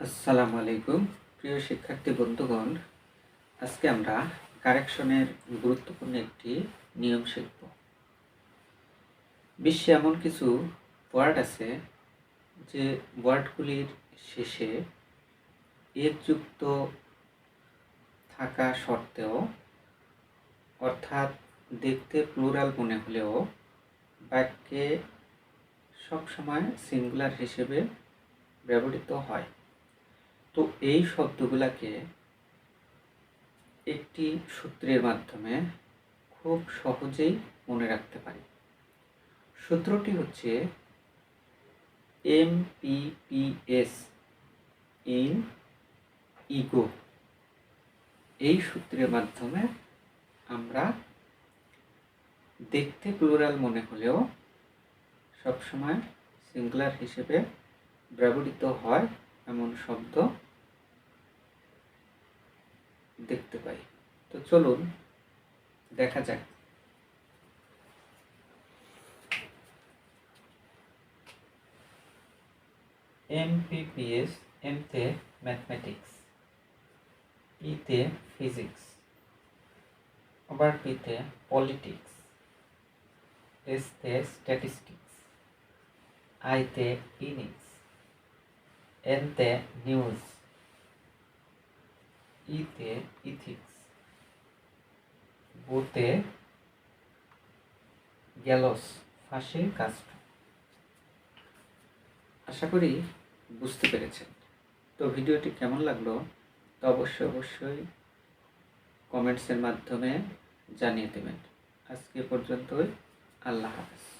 আসসালামু আলাইকুম, প্রিয় শিক্ষার্থী বন্ধুগণ। আজকে আমরা কারেকশনের গুরুত্বপূর্ণ একটি নিয়ম শিখব। বিশ্বে এমন কিছু ওয়ার্ড আছে যে ওয়ার্ডগুলির শেষে এর যুক্ত থাকা সত্ত্বেও, অর্থাৎ দেখতে প্লুরাল মনে হলেও, বাক্যে সবসময় সিঙ্গুলার হিসেবে ব্যবহৃত হয়। তো এই শব্দগুলোকে একটি সূত্রের মাধ্যমে খুব সহজেই মনে রাখতে পারি। সূত্রটি হচ্ছে M P P S in ego. এই সূত্রের মাধ্যমে আমরা দেখতে প্লুরাল মনে হলেও সবসময় সিঙ্গুলার হিসেবে ব্যবহৃত হয় এমন শব্দ দেখতে পাই। তো চলুন, দেখা যাক। এমপিপিএস, এমতে ম্যাথমেটিক্স, ইতে ফিজিক্স আবার পিতে পলিটিক্স, এসতে স্ট্যাটিস্টিক্স, আইতে ইনিক্স। এনতে নিউজ ইতে ইথিক্স বুতে গ্যালস ফাঁসির কাস্ট আশা করি বুঝতে পেরেছেন। তো ভিডিওটি কেমন লাগল? তা অবশ্যই অবশ্যই কমেন্টসের মাধ্যমে জানিয়ে দেবেন। আজকে পর্যন্তই। আল্লাহ হাফেজ।